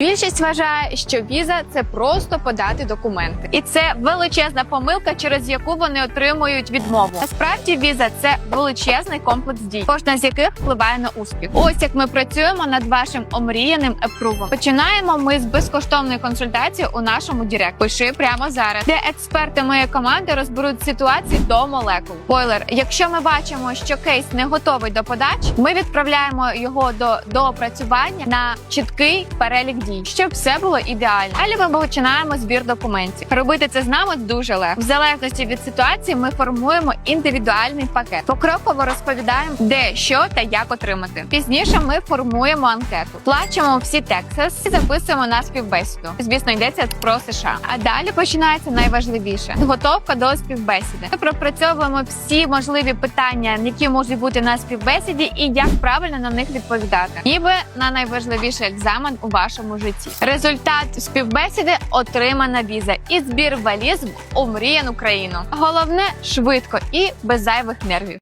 Більшість вважає, що віза це просто подати документи, і це величезна помилка, через яку вони отримують відмову. Насправді, віза це величезний комплекс дій, кожна з яких впливає на успіх. Ось як ми працюємо над вашим омріяним епрувом. Починаємо ми з безкоштовної консультації у нашому Директ. Пиши прямо зараз, де експерти моєї команди розберуть ситуації до молекул. Бойлер, якщо ми бачимо, що кейс не готовий до подачі, ми відправляємо його до доопрацювання на чіткий перелік дій, щоб все було ідеально. Далі ми починаємо збір документів. Робити це з нами дуже легко. В залежності від ситуації ми формуємо індивідуальний пакет. Покроково розповідаємо, де що та як отримати. Пізніше ми формуємо анкету, плачемо всі Texas і записуємо на співбесіду. Звісно, йдеться про США. А далі починається найважливіше підготовка до співбесіди. Ми пропрацьовуємо всі можливі питання, які можуть бути на співбесіді, і як правильно на них відповідати, ніби на найважливіший екзамен у вашому. Результат співбесіди отримана віза і збір валіз в мріяну країну. Головне швидко і без зайвих нервів.